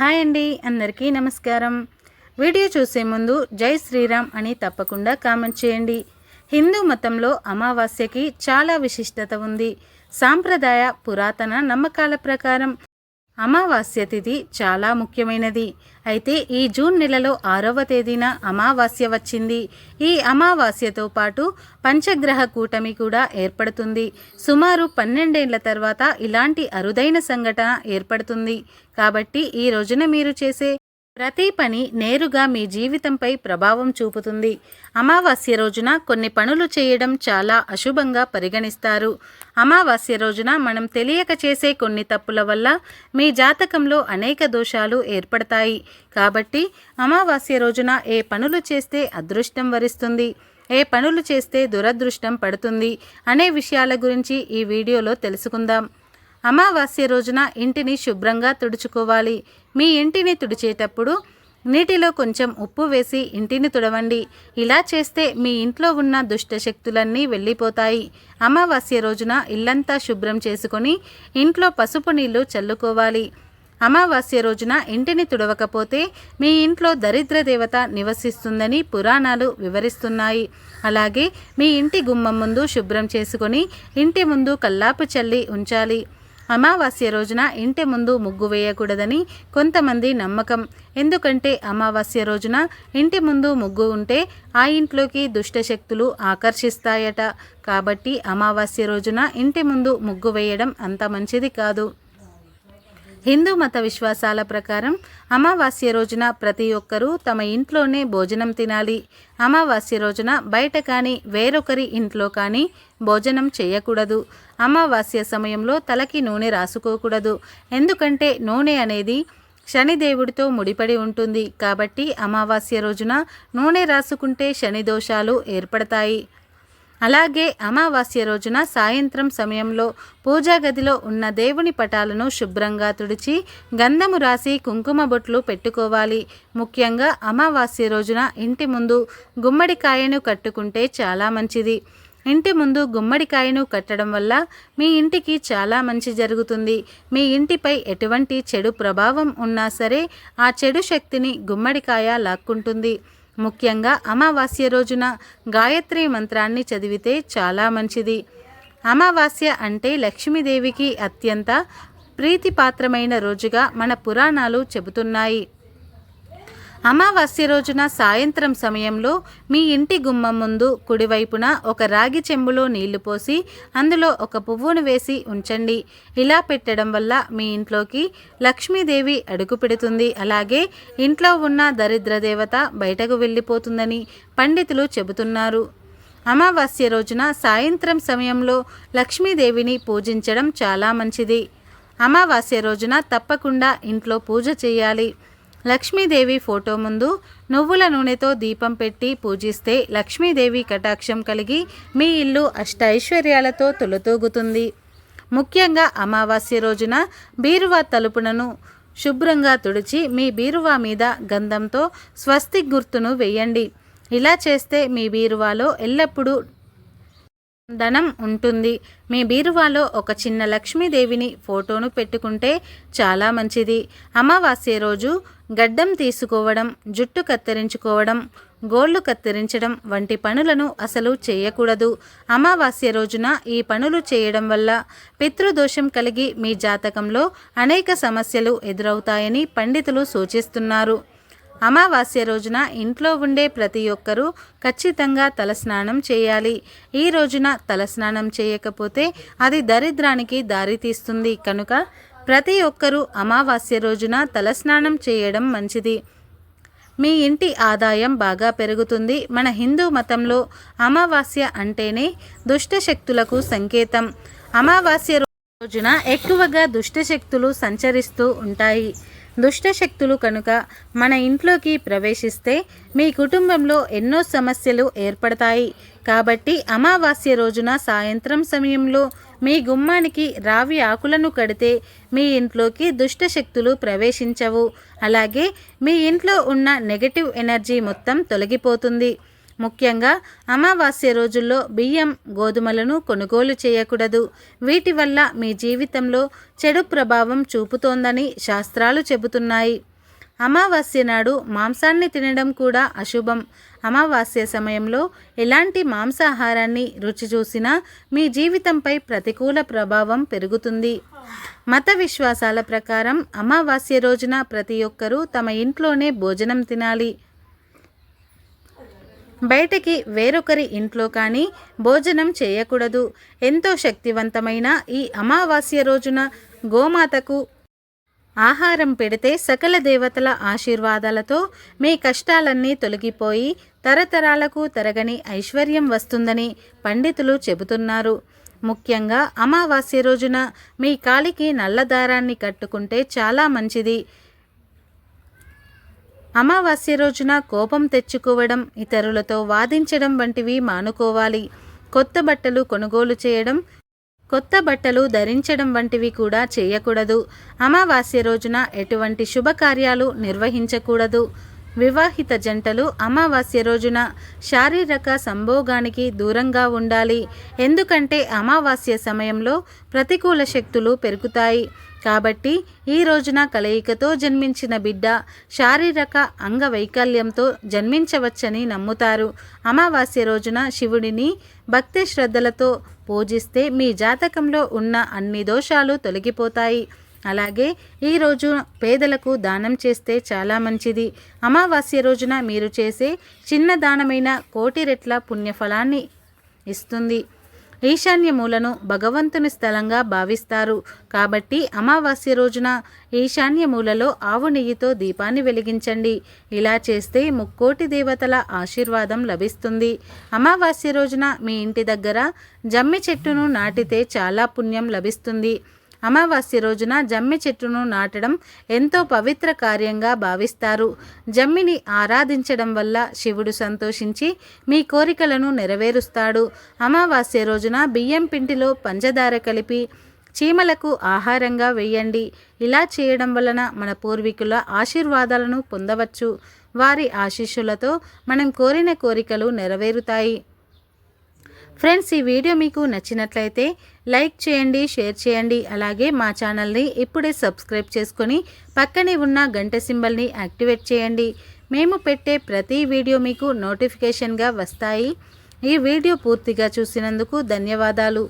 Hi అండి అందరికీ నమస్కారం. వీడియో చూసే ముందు జై శ్రీరామ్ అని తప్పకుండా కామెంట్ చేయండి. హిందూ మతంలో అమావాస్యకి చాలా విశిష్టత ఉంది. సాంప్రదాయ పురాతన నమ్మకాల ప్రకారం అమావాస్య తిథి చాలా ముఖ్యమైనది. అయితే ఈ జూన్ నెలలో ఆరవ తేదీన అమావాస్య వచ్చింది. ఈ అమావాస్యతో పాటు పంచగ్రహ కూటమి కూడా ఏర్పడుతుంది. సుమారు పన్నెండేళ్ళ తర్వాత ఇలాంటి అరుదైన సంఘటన ఏర్పడుతుంది. కాబట్టి ఈ రోజున మీరు చేసే ప్రతి పని నేరుగా మీ జీవితంపై ప్రభావం చూపుతుంది. అమావాస్య రోజున కొన్ని పనులు చేయడం చాలా అశుభంగా పరిగణిస్తారు. అమావాస్య రోజున మనం తెలియక చేసే కొన్ని తప్పుల వల్ల మీ జాతకంలో అనేక దోషాలు ఏర్పడతాయి. కాబట్టి అమావాస్య రోజున ఏ పనులు చేస్తే అదృష్టం వరిస్తుంది ఏ పనులు చేస్తే దురదృష్టం పడుతుంది అనే విషయాల గురించి ఈ వీడియోలో తెలుసుకుందాం. అమావాస్య రోజున ఇంటిని శుభ్రంగా తుడుచుకోవాలి. మీ ఇంటిని తుడిచేటప్పుడు నీటిలో కొంచెం ఉప్పు వేసి ఇంటిని తుడవండి. ఇలా చేస్తే మీ ఇంట్లో ఉన్న దుష్ట శక్తులన్నీ వెళ్ళిపోతాయి. అమావాస్య రోజున ఇల్లంతా శుభ్రం చేసుకొని ఇంట్లో పసుపు నీళ్ళు చల్లుకోవాలి. అమావాస్య రోజున ఇంటిని తుడవకపోతే మీ ఇంట్లో దరిద్ర దేవత నివసిస్తుందని పురాణాలు వివరిస్తున్నాయి. అలాగే మీ ఇంటి గుమ్మం ముందు శుభ్రం చేసుకొని ఇంటి ముందు కల్లాపు చల్లి ఉంచాలి. అమావాస్య రోజున ఇంటి ముందు ముగ్గు వేయకూడదని కొంతమంది నమ్మకం. ఎందుకంటే అమావాస్య రోజున ఇంటి ముందు ముగ్గు ఉంటే ఆ ఇంట్లోకి దుష్టశక్తులు ఆకర్షిస్తాయట. కాబట్టి అమావాస్య రోజున ఇంటి ముందు ముగ్గు వేయడం అంత మంచిది కాదు. హిందూ మత విశ్వాసాల ప్రకారం అమావాస్య రోజున ప్రతి ఒక్కరూ తమ ఇంట్లోనే భోజనం తినాలి. అమావాస్య రోజున బయట కానీ వేరొకరి ఇంట్లో కానీ భోజనం చేయకూడదు. అమావాస్య సమయంలో తలకి నూనె రాసుకోకూడదు. ఎందుకంటే నూనె అనేది శనిదేవుడితో ముడిపడి ఉంటుంది. కాబట్టి అమావాస్య రోజున నూనె రాసుకుంటే శని దోషాలు ఏర్పడతాయి. అలాగే అమావాస్య రోజున సాయంత్రం సమయంలో పూజా గదిలో ఉన్న దేవుని పటాలను శుభ్రంగా తుడిచి గంధము రాసి కుంకుమ బొట్లు పెట్టుకోవాలి. ముఖ్యంగా అమావాస్య రోజున ఇంటి ముందు గుమ్మడికాయను కట్టుకుంటే చాలా మంచిది. ఇంటి ముందు గుమ్మడికాయను కట్టడం వల్ల మీ ఇంటికి చాలా మంచి జరుగుతుంది. మీ ఇంటిపై ఎటువంటి చెడు ప్రభావం ఉన్నా సరే ఆ చెడు శక్తిని గుమ్మడికాయ లాక్కుంటుంది. ముఖ్యంగా అమావాస్య రోజున గాయత్రి మంత్రాన్ని చదివితే చాలా మంచిది. అమావాస్య అంటే లక్ష్మీదేవికి అత్యంత ప్రీతిపాత్రమైన రోజుగా మన పురాణాలు చెబుతున్నాయి. అమావాస్య రోజున సాయంత్రం సమయంలో మీ ఇంటి గుమ్మం ముందు కుడివైపున ఒక రాగి చెంబులో నీళ్ళు పోసి అందులో ఒక పువ్వును వేసి ఉంచండి. ఇలా పెట్టడం వల్ల మీ ఇంట్లోకి లక్ష్మీదేవి అడుగు పెడుతుంది. అలాగే ఇంట్లో ఉన్న దరిద్ర దేవత బయటకు వెళ్ళిపోతుందని పండితులు చెబుతున్నారు. అమావాస్య రోజున సాయంత్రం సమయంలో లక్ష్మీదేవిని పూజించడం చాలా మంచిది. అమావాస్య రోజున తప్పకుండా ఇంట్లో పూజ చేయాలి. లక్ష్మీదేవి ఫోటో ముందు నువ్వుల నూనెతో దీపం పెట్టి పూజిస్తే లక్ష్మీదేవి కటాక్షం కలిగి మీ ఇల్లు అష్టైశ్వర్యాలతో తొలతూగుతుంది. ముఖ్యంగా అమావాస్య రోజున బీరువా తలుపులను శుభ్రంగా తుడిచి మీ బీరువా మీద గంధంతో స్వస్తి గుర్తును వేయండి. ఇలా చేస్తే మీ బీరువాలో ఎల్లప్పుడూ ధనం ఉంటుంది. మీ బీరువాలో ఒక చిన్న లక్ష్మీదేవిని ఫోటోను పెట్టుకుంటే చాలా మంచిది. అమావాస్య రోజు గడ్డం తీసుకోవడం జుట్టు కత్తిరించుకోవడం గోళ్ళు కత్తిరించడం వంటి పనులను అసలు చేయకూడదు. అమావాస్య రోజున ఈ పనులు చేయడం వల్ల పితృదోషం కలిగి మీ జాతకంలో అనేక సమస్యలు ఎదురవుతాయని పండితులు సూచిస్తున్నారు. అమావాస్య రోజున ఇంట్లో ఉండే ప్రతి ఒక్కరూ ఖచ్చితంగా తలస్నానం చేయాలి. ఈ రోజున తలస్నానం చేయకపోతే అది దరిద్రానికి దారితీస్తుంది. కనుక ప్రతి ఒక్కరూ అమావాస్య రోజున తలస్నానం చేయడం మంచిది. మీ ఇంటి ఆదాయం బాగా పెరుగుతుంది. మన హిందూ మతంలో అమావాస్య అంటేనే దుష్టశక్తులకు సంకేతం. అమావాస్య రోజున ఎక్కువగా దుష్టశక్తులు సంచరిస్తూ ఉంటాయి. దుష్టశక్తులు కనుక మన ఇంట్లోకి ప్రవేశిస్తే మీ కుటుంబంలో ఎన్నో సమస్యలు ఏర్పడతాయి. కాబట్టి అమావాస్య రోజున సాయంత్రం సమయంలో మీ గుమ్మానికి రావి ఆకులను కడితే మీ ఇంట్లోకి దుష్టశక్తులు ప్రవేశించవు. అలాగే మీ ఇంట్లో ఉన్న నెగటివ్ ఎనర్జీ మొత్తం తొలగిపోతుంది. ముఖ్యంగా అమావాస్య రోజుల్లో బియ్యం గోధుమలను కొనుగోలు చేయకూడదు. వీటి వల్ల మీ జీవితంలో చెడు ప్రభావం చూపుతోందని శాస్త్రాలు చెబుతున్నాయి. అమావాస్య నాడు మాంసాన్ని తినడం కూడా అశుభం. అమావాస్య సమయంలో ఎలాంటి మాంసాహారాన్ని రుచి చూసినా మీ జీవితంపై ప్రతికూల ప్రభావం పెరుగుతుంది. మత విశ్వాసాల ప్రకారం అమావాస్య రోజున ప్రతి ఒక్కరూ తమ ఇంట్లోనే భోజనం తినాలి. బయటకి వేరొకరి ఇంట్లో కానీ భోజనం చేయకూడదు. ఎంతో శక్తివంతమైన ఈ అమావాస్య రోజున గోమాతకు ఆహారం పెడితే సకల దేవతల ఆశీర్వాదాలతో మీ కష్టాలన్నీ తొలగిపోయి తరతరాలకు తరగని ఐశ్వర్యం వస్తుందని పండితులు చెబుతున్నారు. ముఖ్యంగా అమావాస్య రోజున మీ కాలికి నల్ల దారాన్ని కట్టుకుంటే చాలా మంచిది. అమావాస్య రోజున కోపం తెచ్చుకోవడం ఇతరులతో వాదించడం వంటివి మానుకోవాలి. కొత్త బట్టలు కొనుగోలు చేయడం కొత్త బట్టలు ధరించడం వంటివి కూడా చేయకూడదు. అమావాస్య రోజున ఎటువంటి శుభకార్యాలు నిర్వహించకూడదు. వివాహిత జంటలు అమావాస్య రోజున శారీరక సంభోగానికి దూరంగా ఉండాలి. ఎందుకంటే అమావాస్య సమయంలో ప్రతికూల శక్తులు పెరుగుతాయి. కాబట్టి ఈ రోజున కలయికతో జన్మించిన బిడ్డ శారీరక అంగవైకల్యంతో జన్మించవచ్చని నమ్ముతారు. అమావాస్య రోజున శివుడిని భక్తి శ్రద్ధలతో పూజిస్తే మీ జాతకంలో ఉన్న అన్ని దోషాలు తొలగిపోతాయి. అలాగే ఈరోజు పేదలకు దానం చేస్తే చాలా మంచిది. అమావాస్య రోజున మీరు చేసే చిన్న దానమైన కోటి రెట్ల పుణ్యఫలాన్ని ఇస్తుంది. ఈశాన్య మూలను భగవంతుని స్థలంగా భావిస్తారు. కాబట్టి అమావాస్య రోజున ఈశాన్య మూలలో ఆవు నెయ్యితో దీపాన్ని వెలిగించండి. ఇలా చేస్తే ముక్కోటి దేవతల ఆశీర్వాదం లభిస్తుంది. అమావాస్య రోజున మీ ఇంటి దగ్గర జమ్మి చెట్టును నాటితే చాలా పుణ్యం లభిస్తుంది. అమావాస్య రోజున జమ్మి చెట్టును నాటడం ఎంతో పవిత్ర కార్యంగా భావిస్తారు. జమ్మిని ఆరాధించడం వల్ల శివుడు సంతోషించి మీ కోరికలను నెరవేరుస్తాడు. అమావాస్య రోజున బియ్యం పిండిలో పంచదార కలిపి చీమలకు ఆహారంగా వేయండి. ఇలా చేయడం వలన మన పూర్వీకుల ఆశీర్వాదాలను పొందవచ్చు. వారి ఆశీస్సులతో మనం కోరిన కోరికలు నెరవేరుతాయి. ఫ్రెండ్స్ ఈ వీడియో మీకు నచ్చినట్లయితే లైక్ చేయండి షేర్ చేయండి. అలాగే మా ఛానల్ని ఇప్పుడే సబ్స్క్రైబ్ చేసుకొని పక్కనే ఉన్న గంట సింబల్ని యాక్టివేట్ చేయండి. మేము పెట్టే ప్రతి వీడియో మీకు నోటిఫికేషన్గా వస్తాయి. ఈ వీడియో పూర్తిగా చూసినందుకు ధన్యవాదాలు.